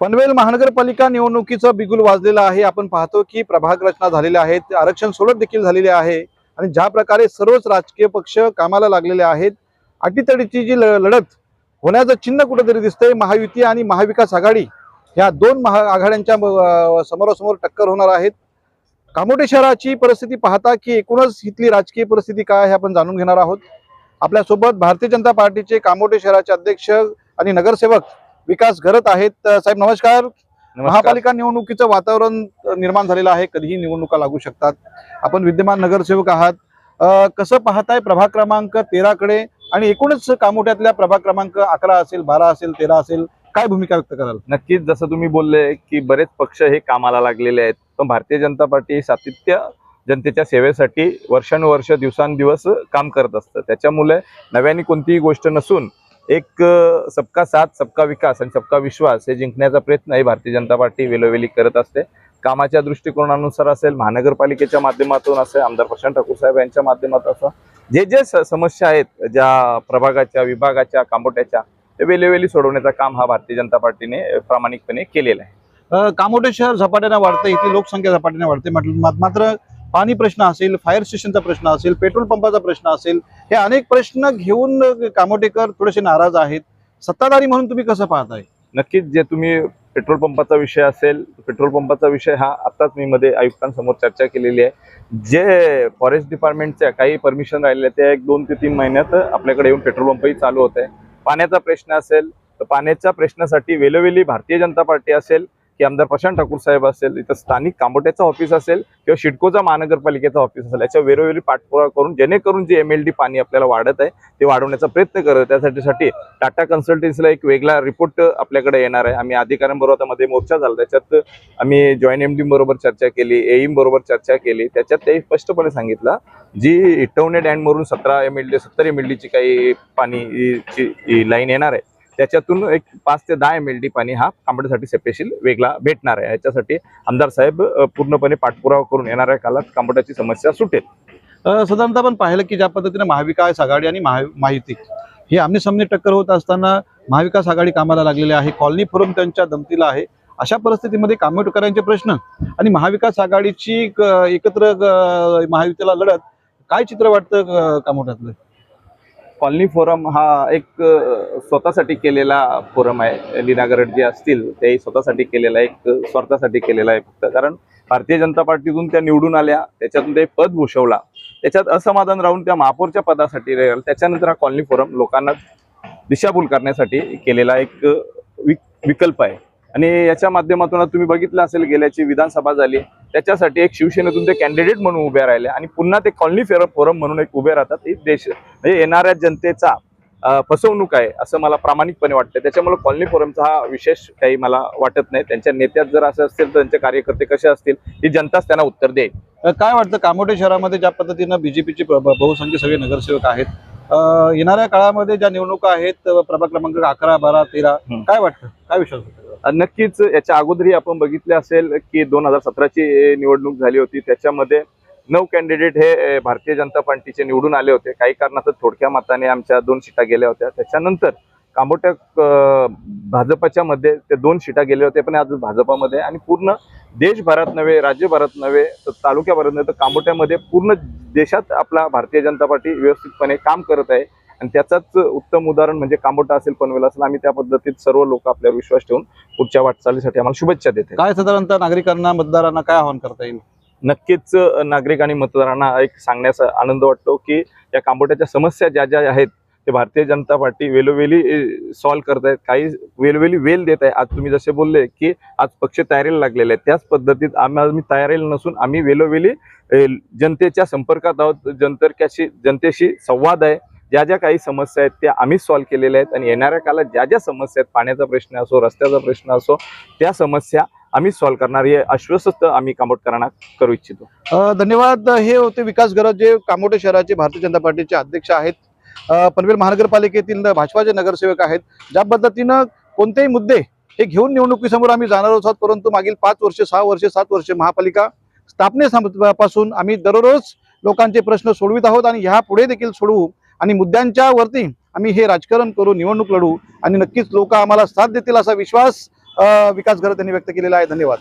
पनवेल महानगरपालिका निवडणुकीचं बिगुल वाजलेलं आहे. आपण पाहतो की प्रभाग रचना झालेल्या आहेत. आरक्षण सोडत देखील झालेले आहे. आणि ज्या प्रकारे सर्वच राजकीय पक्ष कामाला लागलेले आहेत अटीतडीची जी लढत होण्याचं चिन्ह कुठेतरी दिसतंय. महायुती आणि महाविकास आघाडी ह्या दोन महा आघाड्यांच्या समोरासमोर टक्कर होणार आहेत. कामोटे शहराची परिस्थिती पाहता की एकूणच इथली राजकीय परिस्थिती काय आहे आपण जाणून घेणार आहोत. आपल्यासोबत भारतीय जनता पार्टीचे कामोटे शहराचे अध्यक्ष आणि नगरसेवक विकास घरत आहेत. साहेब नमस्कार. महापालिका निवडणुकीचं वातावरण निर्माण झालेलं आहे. कधीही निवडणुका लागू शकतात. आपण विद्यमान नगरसेवक आहात. कसं पाहताय प्रभाग क्रमांक तेराकडे आणि एकूणच कामोट्यातल्या प्रभाग क्रमांक अकरा असेल बारा असेल तेरा असेल काय भूमिका व्यक्त कराल? नक्कीच जसं तुम्ही बोलले की बरेच पक्ष हे कामाला लागलेले आहेत. पण भारतीय जनता पार्टी सातत्य जनतेच्या सेवेसाठी वर्षानुवर्ष दिवसांदिवस काम करत असतं. त्याच्यामुळे नव्याने कोणतीही गोष्ट नसून एक सबका साथ सबका विकास आणि सबका विश्वास हे जिंकण्याचा प्रयत्न ही भारतीय जनता पार्टी वेलोवेली करत असते. कामाच्या दृष्टिकोनानुसार असेल महानगरपालिकेच्या माध्यमातून असेल आमदार प्रशांत ठाकूर साहेब यांच्या माध्यमातून असं जे जे समस्या आहेत ज्या प्रभागाच्या विभागाच्या कामोट्याच्या ते वेलोवेली सोडवण्याचं काम हा भारतीय जनता पार्टीने प्रामाणिकपणे केलेला आहे. कामोटे शहर झपाट्याने वाढतं इथली लोकसंख्या झपाट्याने वाढते म्हटलं मा- मात्र पाणी प्रश्न असेल फायर स्टेशनचा प्रश्न असेल पेट्रोल पंपाचा प्रश्न असेल हे अनेक प्रश्न घेऊन कामोटेकर थोडेसे नाराज आहेत. सत्ताधारी म्हणून तुम्ही कसं पाहताय? नक्कीच जे तुम्ही पेट्रोल पंपाचा विषय असेल पेट्रोल पंपाचा विषय हा आत्ताच मी मध्ये आयुक्तांसमोर चर्चा केलेली आहे. जे फॉरेस्ट डिपार्टमेंटच्या काही परमिशन राहिले त्या एक दोन ते तीन महिन्यात आपल्याकडे येऊन पेट्रोल पंपही चालू होत आहे पाण्याचा प्रश्न असेल तर पाण्याच्या प्रश्नासाठी वेलोवेली भारतीय जनता पार्टी असेल की आमदार प्रशांत ठाकूर साहेब असेल इथं स्थानिक कांबोट्याचं ऑफिस असेल किंवा शिडकोचा महानगरपालिकेचा ऑफिस असेल याच्या वेळोवेळी पाठपुरावा करून जेणेकरून जे एम एल डी पाणी आपल्याला वाढत आहे ते वाढवण्याचा प्रयत्न करत त्यासाठीसाठी टाटा कन्सल्टन्सीला एक वेगळा रिपोर्ट आपल्याकडे येणार आहे. आम्ही अधिकाऱ्यांबरोबर आता मध्ये मोर्चा झाला. त्याच्यात आम्ही जॉईंट एम डी बरोबर चर्चा केली एईम बरोबर चर्चा केली. त्याच्यात ते स्पष्टपणे सांगितलं जी इटवणे डॅमवरून सतरा एम एल डी सत्तर एम एल डीची काही पाणी लाईन येणार आहे त्याच्यातून एक पाच ते दहा एम एल डी पाणी हा कांबड्यासाठी स्पेशल वेगळा भेटणार आहे. याच्यासाठी आमदार साहेब पूर्णपणे पाठपुरावा करून येणाऱ्या काळात कांबड्याची समस्या सुटेल. साधारणतः आपण पाहिलं की ज्या पद्धतीने महाविकास आघाडी आणि महा माहिती ही आमने सामने टक्कर होत असताना महाविकास आघाडी कामाला लागलेली आहे कॉलनी फोरम त्यांच्या दमतीला आहे. अशा परिस्थितीमध्ये कामोटकरांचे प्रश्न आणि महाविकास आघाडीची एकत्र महायुतीला लढत काय चित्र वाटतं क- कॉलनी फोरम हा एक स्वतःसाठी केलेला फोरम आहे. लीनागरड जे असतील ते स्वतःसाठी केलेला एक स्वार्थासाठी केलेला आहे फक्त. कारण भारतीय जनता पार्टीतून त्या निवडून आल्या त्याच्यातून ते पद भूषवला. त्याच्यात असमाधान राहून त्या महापौरच्या पदासाठी त्याच्यानंतर हा कॉलनी फोरम लोकांना दिशाभूल करण्यासाठी केलेला एक विक विकल्प आहे. आणि याच्या माध्यमातून तुम्ही बघितलं असेल गेल्याची विधानसभा झाली. त्याच्यासाठी एक शिवसेनेतून ते कॅन्डिडेट म्हणून उभे राहिले. आणि पुन्हा ते कॉलनी फेर फोरम म्हणून एक उभे राहतात. हे देश म्हणजे येणाऱ्या जनतेचा फसवणूक आहे असं मला प्रामाणिकपणे वाटतं त्याच्यामुळे कॉलनी फोरमचा हा विशेष काही मला वाटत नाही. त्यांच्या नेत्यात जर असं असतील तर त्यांचे कार्यकर्ते कसे असतील ही जनताच त्यांना उत्तर देईल. काय वाटतं कामोटे शहरामध्ये ज्या पद्धतीनं बीजेपीचे बहुसंख्य सगळे नगरसेवक आहेत येणाऱ्या काळामध्ये ज्या निवडणुका आहेत प्रभाग क्रमांक अकरा बारा तेरा. काय वाटतं? काय विश्वास नक्कीच याच्या अगोदरही आपण बघितले असेल की दोन हजार सतराची निवडणूक झाली होती. त्याच्यामध्ये नऊ कॅन्डिडेट हे भारतीय जनता पार्टीचे निवडून आले होते. काही कारणास्तव थोडक्या मताने आमच्या दोन सीटा गेल्या होत्या. त्याच्यानंतर कांबोट्या अ, भाजपाच्या मध्ये ते दोन सीटा गेले होते पण आज भाजपामध्ये आणि पूर्ण देशभरात नव्हे राज्यभरात नव्हे तर तालुक्याभरात नव्हे तर कांबोट्यामध्ये पूर्ण देशात आपला भारतीय जनता पार्टी व्यवस्थितपणे काम करत आहे. आणि त्याचाच उत्तम उदाहरण म्हणजे कांबोटा असेल पनवेल असेल आम्ही त्या पद्धतीत सर्व लोक आपल्यावर विश्वास ठेवून पुढच्या वाटचालीसाठी आम्हाला शुभेच्छा देते. काय साधारणतः नागरिकांना मतदारांना काय आवाहन करता येईल? नक्कीच नागरिक आणि मतदारांना एक सांगण्याचा आनंद वाटतो की या कांबोट्याच्या समस्या ज्या ज्या आहेत ते भारतीय जनता पार्टी वेलोवेली सॉल्व्ह करत आहेत काही वेलोवेली वेल देत आहे आज तुम्ही जसे बोलले की आज पक्ष तयारीला लागलेले आहेत. त्याच पद्धतीत आम्ही आम्ही तयारीला नसून आम्ही वेलोवेली जनतेच्या संपर्कात आहोत. जनतर्क्याशी जनतेशी संवाद आहे. ज्या ज्या काही समस्या आहेत त्या आम्ही सॉल्व्ह केलेल्या आहेत. आणि येणाऱ्या काळात ज्या ज्या समस्या आहेत पाण्याचा प्रश्न असो रस्त्याचा प्रश्न असो त्या समस्या आम्ही सॉल्व्ह करणार. हे आश्वस्त आम्ही कामोटकरांना करू इच्छितो. धन्यवाद. हे होते विकास गरज. जे कामोटे शहराचे भारतीय जनता पार्टीचे अध्यक्ष आहेत पनवेल महानगरपालिकेतील भाजपाचे नगरसेवक आहेत. ज्या पद्धतीनं कोणतेही मुद्दे हे घेऊन निवडणुकीसमोर आम्ही जाणार आहोत परंतु मागील पाच वर्ष सहा वर्षे सात वर्षे महापालिका स्थापनेपासून आम्ही दररोज लोकांचे प्रश्न सोडवित आहोत आणि ह्या पुढे देखील सोडवू आणि मुद्द्यांच्या वरती आम्ही हे राजकारण करू निवडणूक लढू आणि नक्कीच लोक आम्हाला साथ देतील असा विश्वास विकास घरत यांनी व्यक्त केलेला आहे. धन्यवाद.